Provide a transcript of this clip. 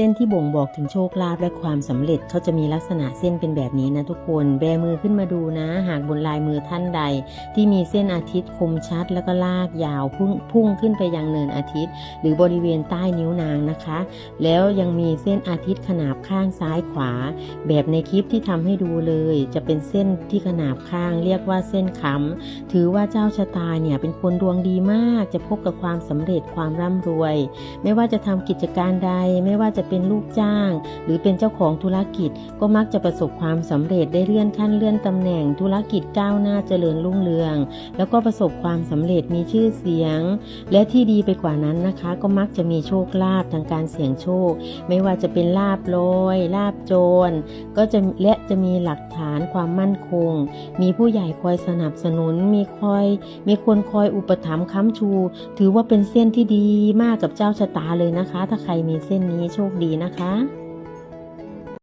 เส้นที่บ่งบอกถึงโชคลาภและความสำเร็จเขาจะมีลักษณะเส้นเป็นแบบนี้นะทุกคน แบมือขึ้นมาดูนะ หากบนลายมือท่านใด ที่มีเส้นอาทิตย์คมชัด แล้วก็ลากยาวพุ่งพุ่งขึ้นไปยังเนินอาทิตย์ หรือบริเวณใต้นิ้วนางนะคะ แล้วยังมีเส้นอาทิตย์ขนาบข้างซ้ายขวา แบบในคลิปที่ทำให้ดูเลย จะเป็นเส้นที่ขนาบข้างเรียกว่าเส้นค้ำถือว่าเจ้าชะตาเนี่ยเป็นคนดวงดีมาก จะพบกับความสำเร็จความร่ำรวย ไม่ว่าจะทำกิจการใดไม่ว่าจะเป็นลูกจ้าง หรือเป็นเจ้าของธุรกิจ ก็มักจะประสบความสำเร็จได้เลื่อนขั้นเลื่อนตำแหน่งธุรกิจก้าวหน้าเจริญรุ่งเรือง แล้วก็ประสบความสำเร็จมีชื่อเสียง และที่ดีไปกว่านั้นนะคะ ก็มักจะมีโชคลาภทางการเสี่ยงโชค ไม่ว่าจะเป็นลาบลอยลาบโจรก็จะและจะมีหลัก ฐานความมั่นคง มีผู้ใหญ่คอยสนับสนุน มีคอย มีคนคอยอุปถัมภ์ค้ำชู ถือว่าเป็นเส้นที่ดีมากกับเจ้าชะตาเลยนะคะ ถ้าใครมีเส้นนี้โชคดีนะคะ